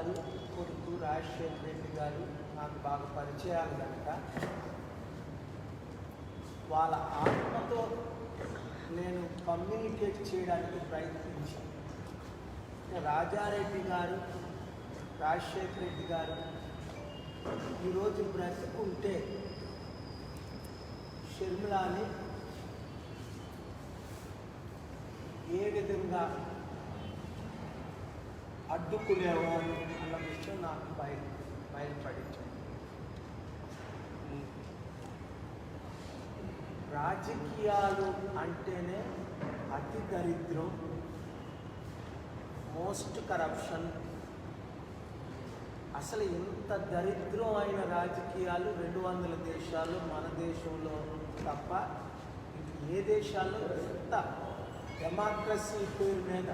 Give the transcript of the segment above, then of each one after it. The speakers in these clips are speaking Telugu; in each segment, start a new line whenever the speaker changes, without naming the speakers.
గారు కొడుకు రాజశేఖర్ రెడ్డి గారు నాకు బాగా పరిచయాలు కనుక వాళ్ళ ఆత్మతో నేను కమ్యూనికేట్ చేయడానికి ప్రయత్నించాను. రాజారెడ్డి గారు రాజశేఖర్ రెడ్డి గారు ఈరోజు బ్రతుకుంటే షర్మిలాని ఏ విధంగా అడ్డుకునేవారు అన్న విషయం నాకు బయలు బయలుపడింది. రాజకీయాలు అంటేనే అతి దరిద్రం మోస్ట్ కరప్షన్. అసలు ఎంత దరిద్రం అయిన రాజకీయాలు రెండు వందల దేశాలు మన దేశంలో తప్ప ఏ దేశాల్లో? ఎంత? డెమోక్రసీ పేరు మీద.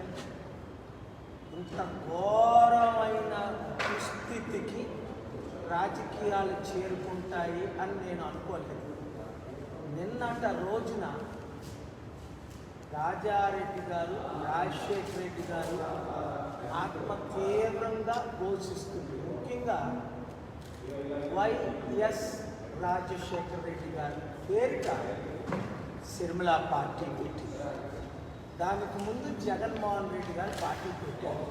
ఇంత ఘోరమైన దుస్థితికి రాజకీయాలు చేరుకుంటాయి అని నేను అనుకోలేదు. నిన్నట రోజున రాజారెడ్డి గారు రాజశేఖర రెడ్డి గారు ఆత్మ తీవ్రంగా ఘోషిస్తుంది ముఖ్యంగా వైఎస్ రాజశేఖర రెడ్డి గారి పేరిట సిరిమల పార్టీ పెట్టింది దానికి ముందు జగన్మోహన్ రెడ్డి గారు పార్టీ పెట్టారు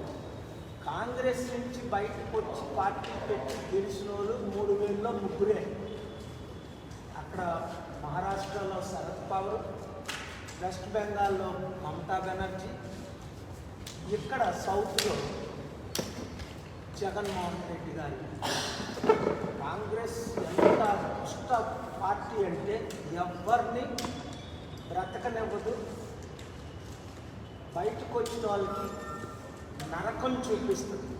కాంగ్రెస్ నుంచి బయటకు వచ్చి పార్టీ పెట్టి గెలిచిన వాళ్ళు మూడు వేలలో ముగ్గురే. అక్కడ మహారాష్ట్రలో శరద్ పవర్ వెస్ట్ బెంగాల్లో మమతా బెనర్జీ ఇక్కడ సౌత్లో జగన్మోహన్ రెడ్డి గారు. కాంగ్రెస్ ఎంత దుష్ట పార్టీ అంటే ఎవరిని బ్రతకనివ్వదు బయటకు వచ్చిన వాళ్ళకి నరకం చూపిస్తుంది.